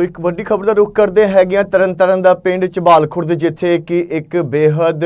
ਸੋ ਇੱਕ ਵੱਡੀ ਖਬਰ ਦਾ ਰੁਖ ਕਰਦੇ ਹੈਗੇ ਤਰਨ ਤਾਰਨ ਦਾ ਪਿੰਡ ਚਬਾਲ ਖੁਰਦ ਜਿੱਥੇ ਕਿ ਇੱਕ ਬੇਹੱਦ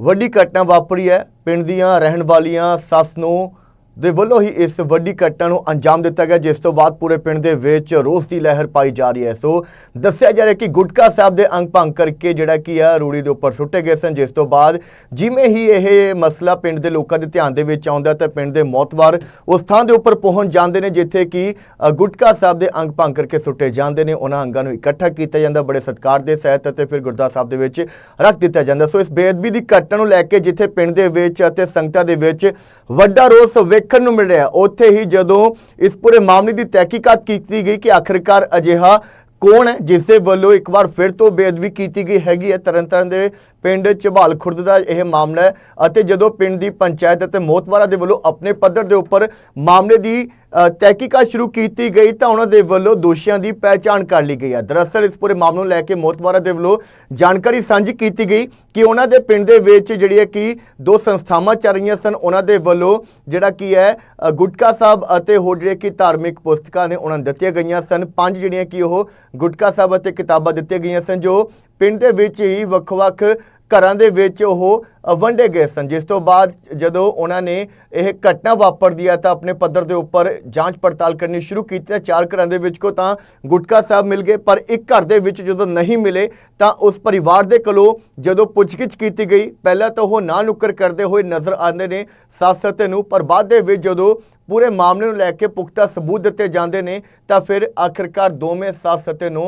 ਵੱਡੀ ਘਟਨਾ ਵਾਪਰੀ ਹੈ। ਪਿੰਡ ਦੀਆਂ ਰਹਿਣ ਵਾਲੀਆਂ ਸੱਸ ਨੂੰ ਦੇ ਵੱਲੋਂ ਹੀ ਇਸ ਵੱਡੀ ਘਟਨਾ ਨੂੰ ਅੰਜਾਮ ਦਿੱਤਾ ਗਿਆ, ਜਿਸ ਤੋਂ ਬਾਅਦ ਪੂਰੇ ਪਿੰਡ ਦੇ ਵਿੱਚ ਰੋਸ ਦੀ ਲਹਿਰ ਪਾਈ ਜਾ ਰਹੀ ਹੈ। ਸੋ ਦੱਸਿਆ ਜਾ ਰਿਹਾ ਕਿ ਗੁਟਕਾ ਸਾਹਿਬ ਦੇ ਅੰਗ ਭੰਗ ਕਰਕੇ ਜਿਹੜਾ ਕੀ ਆ, ਰੂੜੀ ਦੇ ਉੱਪਰ ਸੁੱਟੇ ਗਏ ਸਨ, ਜਿਸ ਤੋਂ ਬਾਅਦ ਜਿਵੇਂ ਹੀ ਇਹ ਮਸਲਾ ਪਿੰਡ ਦੇ ਲੋਕਾਂ ਦੇ ਧਿਆਨ ਦੇ ਵਿੱਚ ਆਉਂਦਾ ਤਾਂ ਪਿੰਡ ਦੇ ਮੌਤਵਾਰ ਉਸ ਥਾਂ ਦੇ ਉੱਪਰ ਪਹੁੰਚ ਜਾਂਦੇ ਨੇ, ਜਿੱਥੇ ਕਿ ਗੁਟਕਾ ਸਾਹਿਬ ਦੇ ਅੰਗ ਭੰਗ ਕਰਕੇ ਸੁੱਟੇ ਜਾਂਦੇ ਨੇ। ਉਹਨਾਂ ਅੰਗਾਂ ਨੂੰ ਇਕੱਠਾ ਕੀਤਾ ਜਾਂਦਾ, ਬੜੇ ਸਤਿਕਾਰ ਦੇ ਸਹਿਤ ਅਤੇ ਫਿਰ ਗੁਰਦੁਆਰਾ ਸਾਹਿਬ ਦੇ ਵਿੱਚ ਰੱਖ ਦਿੱਤਾ ਜਾਂਦਾ। ਸੋ ਇਸ ਬੇਅਦਬੀ ਦੀ ਘਟਨਾ ਨੂੰ ਲੈ ਕੇ ਜਿੱਥੇ ਪਿੰਡ ਦੇ ਵਿੱਚ ਅਤੇ ਸੰਗਤਾਂ ਦੇ ਵਿੱਚ ਵੱਡਾ ਰੋਸ ਦੇਖਣ ਨੂੰ ਮਿਲ ਰਿਹਾ ਉੱਥੇ ਹੀ ਜਦੋਂ ਇਸ ਪੂਰੇ ਮਾਮਲੇ ਦੀ ਤਹਿਕੀਕਾਤ ਕੀਤੀ ਗਈ ਕਿ ਆਖਿਰਕਾਰ ਅਜਿਹਾ ਕੌਣ ਹੈ ਜਿਸ ਦੇ ਵੱਲੋਂ ਇੱਕ ਵਾਰ ਫਿਰ ਤੋਂ ਬੇਅਦਬੀ ਕੀਤੀ ਗਈ ਹੈਗੀ ਹੈ, ਤਰਨਤਾਰਨ ਦੇ ਪਿੰਡ ਝਬਾਲ ਖੁਰਦ ਦਾ ਇਹ ਮਾਮਲਾ ਹੈ ਅਤੇ ਜਦੋਂ ਪਿੰਡ ਦੀ ਪੰਚਾਇਤ ਅਤੇ ਮੋਤਵਾਰਾ ਦੇ ਵੱਲੋਂ ਆਪਣੇ ਪੱਧਰ ਦੇ ਉੱਪਰ ਮਾਮਲੇ ਦੀ ਅ, ਤਹਿਕੀਕਾਤ ਸ਼ੁਰੂ ਕੀਤੀ ਗਈ ਤਾਂ ਉਹਨਾਂ ਦੇ ਵੱਲੋਂ ਦੋਸ਼ੀਆਂ ਦੀ ਪਹਿਚਾਣ ਕਰ ਲਈ ਗਈ ਹੈ। ਦਰਅਸਲ ਇਸ ਪੂਰੇ ਮਾਮਲੇ ਨੂੰ ਲੈ ਕੇ ਮੋਤਵਾਰਾ ਦੇ ਵੱਲੋਂ ਜਾਣਕਾਰੀ ਸਾਂਝੀ ਕੀਤੀ ਗਈ ਕਿ ਉਹਨਾਂ ਦੇ ਪਿੰਡ ਦੇ ਵਿੱਚ ਜਿਹੜੀ ਹੈ ਕਿ ਦੋ ਸੰਸਥਾਵਾਂ ਚੱਲ ਰਹੀਆਂ ਸਨ। ਉਹਨਾਂ ਦੇ ਵੱਲੋਂ ਜਿਹੜਾ ਕੀ ਹੈ ਗੁਟਕਾ ਸਾਹਿਬ ਅਤੇ ਹੋਰ ਜਿਹੜੇ ਕਿ ਧਾਰਮਿਕ ਪੁਸਤਕਾਂ ਨੇ ਉਹਨਾਂ ਨੂੰ ਦਿੱਤੀਆਂ ਗਈਆਂ ਸਨ। ਪੰਜ ਜਿਹੜੀਆਂ ਕਿ ਉਹ ਗੁਟਕਾ ਸਾਹਿਬ ਅਤੇ ਕਿਤਾਬਾਂ ਦਿੱਤੀਆਂ ਗਈਆਂ ਸਨ ਜੋ ਪਿੰਡ ਦੇ ਵਿੱਚ ਹੀ ਵੱਖ-ਵੱਖ ਘਰਾਂ ਦੇ ਵਿੱਚ ਉਹ ਵੰਡੇ ਗਏ ਸਨ। ਜਿਸ ਤੋਂ ਬਾਅਦ ਜਦੋਂ ਉਹਨਾਂ ਨੇ ਇਹ ਘਟਨਾ ਵਾਪਰਦੀ ਹੈ ਤਾਂ ਆਪਣੇ ਪੱਧਰ ਦੇ ਉੱਪਰ ਜਾਂਚ ਪੜਤਾਲ ਕਰਨੀ ਸ਼ੁਰੂ ਕੀਤੀ ਤਾਂ ਚਾਰ ਘਰਾਂ ਦੇ ਵਿੱਚ ਕੋ ਤਾਂ ਗੁਟਕਾ ਸਾਹਿਬ ਮਿਲ ਗਏ, ਪਰ ਇੱਕ ਘਰ ਦੇ ਵਿੱਚ ਜਦੋਂ ਨਹੀਂ ਮਿਲੇ ਤਾਂ ਉਸ ਪਰਿਵਾਰ ਦੇ ਕੋਲੋਂ ਜਦੋਂ ਪੁੱਛਗਿੱਛ ਕੀਤੀ ਗਈ, ਪਹਿਲਾਂ ਤਾਂ ਉਹ ਨਾ ਨੁੱਕਰ ਕਰਦੇ ਹੋਏ ਨਜ਼ਰ ਆਉਂਦੇ ਨੇ ਸੱਸ ਅਤੇ ਨੂੰ, ਪਰ ਬਾਅਦ ਦੇ ਵਿੱਚ ਜਦੋਂ ਪੂਰੇ ਮਾਮਲੇ ਨੂੰ ਲੈ ਕੇ ਪੁਖਤਾ ਸਬੂਤ ਦਿੱਤੇ ਜਾਂਦੇ ਨੇ ਤਾਂ ਫਿਰ ਆਖਿਰਕਾਰ ਦੋਵੇਂ ਸੱਸ ਅਤੇ ਨੂੰ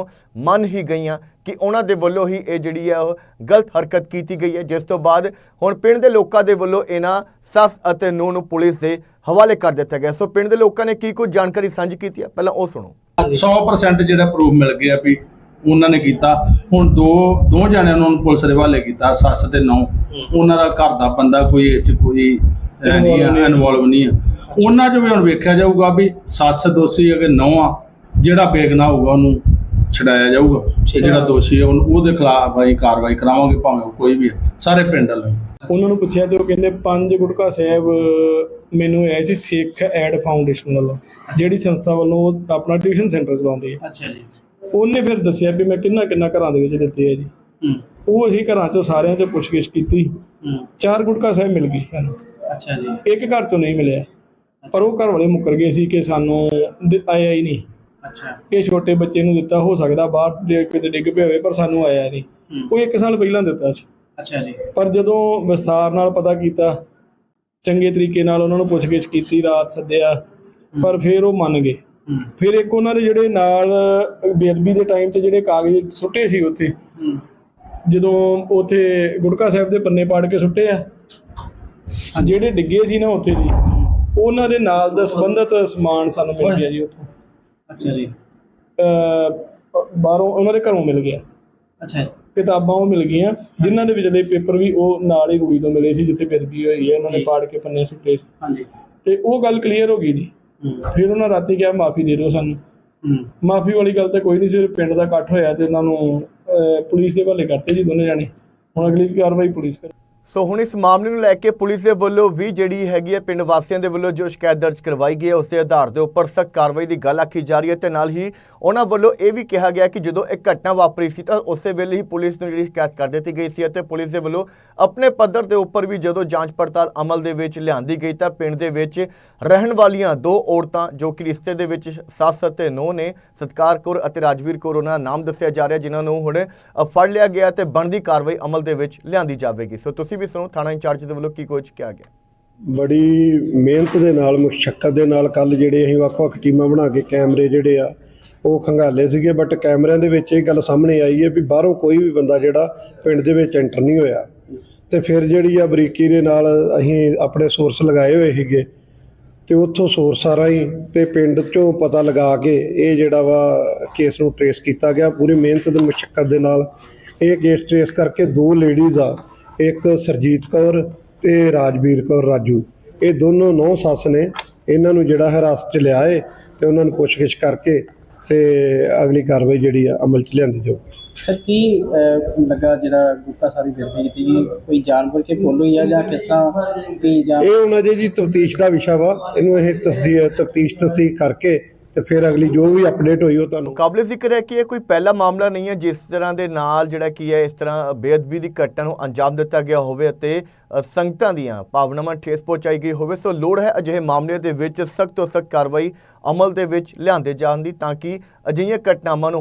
ਮੰਨ ਹੀ ਗਈਆਂ ਕਿ ਉਹਨਾਂ ਦੇ ਵੱਲੋਂ ਹੀ ਇਹ ਜਿਹੜੀ ਹੈ ਉਹ ਗਲਤ ਹਰਕਤ ਕੀਤੀ ਗਈ ਹੈ। ਜਿਸ ਤੋਂ ਬਾਅਦ ਹੁਣ ਪਿੰਡ ਦੇ ਲੋਕਾਂ ਦੇ ਵੱਲੋਂ ਇਹਨਾਂ ਸੱਸ ਅਤੇ ਨੂੰਹ ਨੂੰ ਪੁਲਿਸ ਦੇ ਹਵਾਲੇ ਕਰ ਦਿੱਤਾ ਗਿਆ। ਸੋ ਪਿੰਡ ਦੇ ਲੋਕਾਂ ਨੇ ਕੀ ਕੁਝ ਜਾਣਕਾਰੀ ਸਾਂਝੀ ਕੀਤੀ ਹੈ? ਪਹਿਲਾਂ ਉਹ ਸੁਣੋ। 100% ਜਿਹੜਾ ਪ੍ਰੂਫ ਮਿਲ ਗਿਆ ਵੀ ਉਹਨਾਂ ਨੇ ਕੀਤਾ। ਹੁਣ ਦੋ ਦੋ ਜਣਿਆਂ ਨੂੰ ਪੁਲਿਸ ਦੇ ਹਵਾਲੇ ਕੀਤਾ ਸੱਸ ਤੇ ਨੌ ਉਹਨਾਂ ਦਾ ਘਰ ਦਾ ਬੰਦਾ ਕੋਈ ਇਹ ਚ ਕੋਈ ਹੈ ਨਹੀਂ ਇਨਵੋਲਵ ਨਹੀਂ ਆ। ਉਹਨਾਂ 'ਚ ਵੀ ਹੁਣ ਵੇਖਿਆ ਜਾਊਗਾ ਵੀ ਸੱਸ ਦੋਸ਼ੀ ਅਗੇ ਨੌ ਆ ਜਿਹੜਾ ਬੇਗਨਾ ਹੋਊਗਾ ਉਹਨੂੰ ਛਡਾਇਆ ਜਾਊਗਾ। ਤੇ ਜਿਹੜਾ ਦੋਸ਼ੀ ਹੈ ਉਹਨੂੰ ਉਹਦੇ ਖਿਲਾਫ ਅਸੀਂ ਕਾਰਵਾਈ ਕਰਾਵਾਂਗੇ ਭਾਵੇਂ ਕੋਈ ਵੀ ਹੈ ਸਾਰੇ ਪਿੰਡ ਵਾਲੇ। ਉਹਨਾਂ ਨੂੰ ਪੁੱਛਿਆ ਤੇ ਉਹ ਕਹਿੰਦੇ ਪੰਜ ਗੁਟਕਾ ਸਾਹਿਬ ਮੈਨੂੰ ਇਹ ਸੀ ਸਿੱਖ ਐਡ ਫਾਊਂਡੇਸ਼ਨ ਵੱਲੋਂ ਜਿਹੜੀ ਸੰਸਥਾ ਵੱਲੋਂ ਉਹ ਆਪਣਾ ਟਿਊਸ਼ਨ ਸੈਂਟਰ ਚਲਾਉਂਦੇ ਆ। ਅੱਛਾ ਜੀ। ਉਹਨੇ ਫਿਰ ਦੱਸਿਆ ਵੀ ਮੈਂ ਕਿੰਨਾ ਕਿੰਨਾ ਘਰਾਂ ਦੇ ਵਿੱਚ ਦਿੱਤੇ ਆ ਜੀ। ਹੂੰ। ਉਹ ਅਸੀਂ ਘਰਾਂ ਚੋਂ ਸਾਰਿਆਂ ਚੋਂ ਪੁੱਛਗਿੱਛ ਕੀਤੀ। ਹੂੰ। ਚਾਰ ਗੁਟਕਾ ਸਾਹਿਬ ਮਿਲ ਗਈ ਸਾਨੂੰ। ਅੱਛਾ ਜੀ। ਇੱਕ ਘਰ ਚੋਂ ਨਹੀਂ ਮਿਲਿਆ। ਪਰ ਉਹ ਘਰ ਵਾਲੇ ਮੁੱਕਰ ਗਏ ਸੀ ਕਿ ਸਾਨੂੰ ਦਿ- ਆਇਆ ਹੀ ਨਹੀਂ। ਅੱਛਾ। ਇਹ ਛੋਟੇ ਬੱਚੇ ਨੂੰ ਦਿੱਤਾ ਹੋ ਸਕਦਾ ਬਾਹਰ ਜੇ ਕਿਤੇ ਡਿੱਗ ਪਿਆ ਹੋਵੇ ਪਰ ਸਾਨੂੰ ਆਇਆ ਨਹੀਂ। ਹੂੰ। ਉਹ ਇੱਕ ਸਾਲ ਪਹਿਲਾਂ ਦਿੱਤਾ ਸੀ। ਅੱਛਾ ਜੀ। ਪਰ ਜਦੋਂ ਵਿਸਥਾਰ ਨਾਲ ਪਤਾ ਕੀਤਾ ਚੰਗੇ ਤਰੀਕੇ ਨਾਲ ਉਹਨਾਂ ਨੂੰ ਪੁੱਛਗਿੱਛ ਕੀਤੀ ਰਾਤ ਸੱਦਿਆ ਪਰ ਫਿਰ ਉਹ ਮੰਨ ਗਏ। ਹੂੰ। ਫਿਰ ਇੱਕ ਉਹਨਾਂ ਦੇ ਜਿਹੜੇ ਨਾਲ ਬੇਅਦਬੀ ਦੇ ਟਾਈਮ ਤੇ ਜਿਹੜੇ ਕਾਗਜ਼ ਸੁੱਟੇ ਸੀ ਉੱਥੇ ਹੂੰ। ਜਦੋਂ ਉੱਥੇ ਗੁਟਕਾ ਸਾਹਿਬ ਦੇ ਪੰਨੇ ਪਾੜ ਕੇ ਸੁੱਟੇ ਆ ਜਿਹੜੇ ਡਿੱਗੇ ਸੀ ਨਾ ਉੱਥੇ ਜੀ ਉਹਨਾਂ ਦੇ ਨਾਲ ਦਾ ਸੰਬੰਧਿਤ ਸਮਾਨ ਸਾਨੂੰ ਮਿਲ ਗਿਆ ਜੀ ਉੱਥੋਂ। ਅੱਛਾ ਜੀ। ਬਾਹਰੋਂ ਉਹਨਾਂ ਦੇ ਘਰੋਂ ਮਿਲ ਗਿਆ। ਅੱਛਾ ਕਿਤਾਬਾਂ ਉਹ ਮਿਲ ਗਈਆਂ ਜਿਨ੍ਹਾਂ ਦੇ ਵਿਚਲੇ ਪੇਪਰ ਵੀ ਉਹ ਨਾਲ ਹੀ ਰੂੜੀ ਤੋਂ ਮਿਲੇ ਸੀ ਜਿੱਥੇ ਬੇਅਦਬੀ ਹੋਈ ਹੈ ਉਹਨਾਂ ਨੇ। ਪਾੜ ਕੇ ਪੰਨੇ ਸੁੱਟੇ। ਹਾਂਜੀ। ਤੇ ਉਹ ਗੱਲ ਕਲੀਅਰ ਹੋ ਗਈ ਜੀ। ਫਿਰ ਉਹਨਾਂ ਰਾਤੀ ਕਿਹਾ ਮਾਫੀ ਦੇ ਦਿਓ ਸਾਨੂੰ। ਮਾਫੀ ਵਾਲੀ ਗੱਲ ਤਾਂ ਕੋਈ ਨਹੀਂ ਸੀ ਪਿੰਡ ਦਾ ਇਕੱਠ ਹੋਇਆ ਤੇ ਉਹਨਾਂ ਨੂੰ ਪੁਲਿਸ ਦੇ ਹਵਾਲੇ ਕਰਤੇ ਜੀ ਦੋਨੇ ਜਾਣੇ। ਹੁਣ ਅਗਲੀ ਕਾਰਵਾਈ ਪੁਲਿਸ ਕਰੇ। ਸੋ ਹੁਣ ਇਸ ਮਾਮਲੇ ਨੂੰ ਲੈ ਕੇ ਪੁਲਿਸ ਦੇ ਵੱਲੋਂ ਵੀ ਜਿਹੜੀ ਹੈਗੀ ਹੈ ਪਿੰਡ ਵਾਸੀਆਂ ਦੇ ਵੱਲੋਂ ਜੋ ਸ਼ਿਕਾਇਤ ਦਰਜ ਕਰਵਾਈ ਗਈ ਹੈ, ਉਸ ਦੇ ਆਧਾਰ ਦੇ ਉੱਪਰ ਸਖਤ ਕਾਰਵਾਈ ਦੀ ਗੱਲ ਆਖੀ ਜਾ ਰਹੀ ਹੈ ਤੇ ਨਾਲ ਹੀ ਉਹਨਾਂ ਵੱਲੋਂ ਇਹ ਵੀ ਕਿਹਾ ਗਿਆ ਕਿ ਜਦੋਂ ਇਹ ਘਟਨਾ ਵਾਪਰੀ ਸੀ ਤਾਂ ਉਸੇ ਵੇਲੇ ਹੀ ਪੁਲਿਸ ਨੂੰ ਜਿਹੜੀ ਸ਼ਿਕਾਇਤ ਕਰ ਦਿੱਤੀ ਗਈ ਸੀ ਅਤੇ ਪੁਲਿਸ ਦੇ ਵੱਲੋਂ ਆਪਣੇ ਪੱਧਰ ਦੇ ਉੱਪਰ ਵੀ ਜਦੋਂ ਜਾਂਚ ਪੜਤਾਲ ਅਮਲ ਦੇ ਵਿੱਚ ਲਿਆਂਦੀ ਗਈ ਤਾਂ ਪਿੰਡ ਦੇ ਵਿੱਚ ਰਹਿਣ ਵਾਲੀਆਂ ਦੋ ਔਰਤਾਂ ਜੋ ਕਿ ਰਿਸ਼ਤੇ ਦੇ ਵਿੱਚ ਸੱਸ ਅਤੇ ਨੂੰਹ ਨੇ, ਸਤਕਾਰ ਕੌਰ ਅਤੇ ਰਾਜਵੀਰ ਕੌਰ, ਉਹਨਾਂ ਦਾ ਨਾਮ ਦੱਸਿਆ ਜਾ ਰਿਹਾ, ਜਿਨ੍ਹਾਂ ਨੂੰ ਹੁਣ ਫੜ ਲਿਆ ਗਿਆ ਤੇ ਬਣਦੀ ਕਾਰਵਾਈ ਅਮਲ ਦੇ ਵਿੱਚ ਲਿਆਂਦੀ ਜਾਵੇਗੀ। ਸੋ ਤੁਸੀਂ ਵੀ ਸੁਣੋ, ਥਾਣਾ ਇੰਚਾਰਜ ਦੇ ਵੱਲੋਂ ਕੀ ਕੁਝ ਕਿਹਾ ਗਿਆ? ਬੜੀ ਮਿਹਨਤ ਦੇ ਨਾਲ ਮੁਸ਼ਕਲ ਦੇ ਨਾਲ ਕੱਲ ਜਿਹੜੇ ਅਸੀਂ ਵੱਖ-ਵੱਖ ਟੀਮਾਂ ਬਣਾ ਕੇ ਕੈਮਰੇ ਜਿਹੜੇ ਆ, ਉਹ ਖੰਗਾਲੇ ਸੀਗੇ। ਬਟ ਕੈਮਰਿਆਂ ਦੇ ਵਿੱਚ ਇਹ ਗੱਲ ਸਾਹਮਣੇ ਆਈ ਹੈ ਵੀ ਬਾਹਰੋਂ ਕੋਈ ਵੀ ਬੰਦਾ ਜਿਹੜਾ ਪਿੰਡ ਦੇ ਵਿੱਚ ਐਂਟਰ ਨਹੀਂ ਹੋਇਆ। ਤੇ ਫਿਰ ਜਿਹੜੀ ਆ ਬਰੀਕੀ ਦੇ ਨਾਲ ਅਸੀਂ ਆਪਣੇ ਸੋਰਸ ਲਗਾਏ ਹੋਏ ਸੀਗੇ ਤੇ ਉੱਥੋਂ ਸੋਰਸਾਂ ਹੀ ਤੇ ਪਿੰਡ ਚੋਂ ਪਤਾ ਲਗਾ ਕੇ ਇਹ ਜਿਹੜਾ ਵਾ ਕੇਸ ਨੂੰ ਟਰੇਸ ਕੀਤਾ ਗਿਆ। ਪੂਰੀ ਮਿਹਨਤ ਤੇ ਮੁਸ਼ਕਲ ਦੇ ਨਾਲ ਇਹ ਕੇਸ ਟਰੇਸ ਕਰਕੇ ਦੋ ਲੇਡੀਜ਼ ਆ ਇੱਕ ਸਰਜੀਤ ਕੌਰ ਤੇ ਰਾਜਵੀਰ ਕੌਰ ਰਾਜੂ। ਇਹ ਦੋਨੋਂ ਨੌ ਸੱਸ ਨੇ। ਇਹਨਾਂ ਨੂੰ ਜਿਹੜਾ ਹਿਰਾਸਤ 'ਚ ਲਿਆ ਏ ਤੇ ਉਹਨਾਂ ਨੂੰ ਪੁੱਛਗਿੱਛ ਕਰਕੇ ਤੇ ਅਗਲੀ ਕਾਰਵਾਈ ਜਿਹੜੀ ਆ ਅਮਲ 'ਚ ਲਿਆਂਦੀ ਜਾਊ ਸਰ ਕੀ ਲੱਗਾ ਜਿਹੜਾ ਗੁੱਕਾ ਸਾਰੀ ਬੇਨਤੀ ਕੀਤੀ ਗਈ ਕੋਈ ਜਾਣਬੁੱਝ ਕੇ ਬੋਲੋ ਜਾਂ ਜਾਂ ਕਿਸ ਤਰ੍ਹਾਂ ਕੀ ਜਾਂ ਇਹ ਉਹਨਾਂ ਦੇ ਜੀ ਤਫਤੀਸ਼ ਦਾ ਵਿਸ਼ਾ ਵਾ। ਇਹਨੂੰ ਇਹ ਤਸਦੀਕ ਤਫਤੀਸ਼ ਤਸਦੀਕ ਕਰਕੇ ਤੇ ਫਿਰ ਅਗਲੀ ਜੋ ਵੀ ਅਪਡੇਟ ਹੋਈ ਉਹ ਤੁਹਾਨੂੰ ਕਾਬਲੇ ਜ਼ਿਕਰ ਹੈ ਕਿ ਇਹ ਕੋਈ ਪਹਿਲਾ ਮਾਮਲਾ ਨਹੀਂ ਹੈ ਜਿਸ ਤਰ੍ਹਾਂ ਦੇ ਨਾਲ ਜਿਹੜਾ ਕੀ ਹੈ, ਇਸ ਤਰ੍ਹਾਂ ਬੇਅਦਬੀ ਦੀ ਘਟਨਾ ਨੂੰ ਅੰਜਾਮ ਦਿੱਤਾ ਗਿਆ ਹੋਵੇ ਅਤੇ ਸੰਗਤਾਂ ਦੀਆਂ ਭਾਵਨਾਵਾਂ ਠੇਸ ਪਹੁੰਚਾਈ ਗਈ ਹੋਵੇ। ਸੋ ਲੋੜ ਹੈ ਅਜਿਹੇ ਮਾਮਲੇ ਦੇ ਵਿੱਚ ਸਖਤ ਤੋਂ ਸਖਤ ਕਾਰਵਾਈ ਅਮਲ ਦੇ ਵਿੱਚ ਲਿਆਂਦੇ ਜਾਣ ਦੀ ਤਾਂ ਕਿ ਅਜਿਹੀਆਂ ਘਟਨਾਵਾਂ ਨੂੰ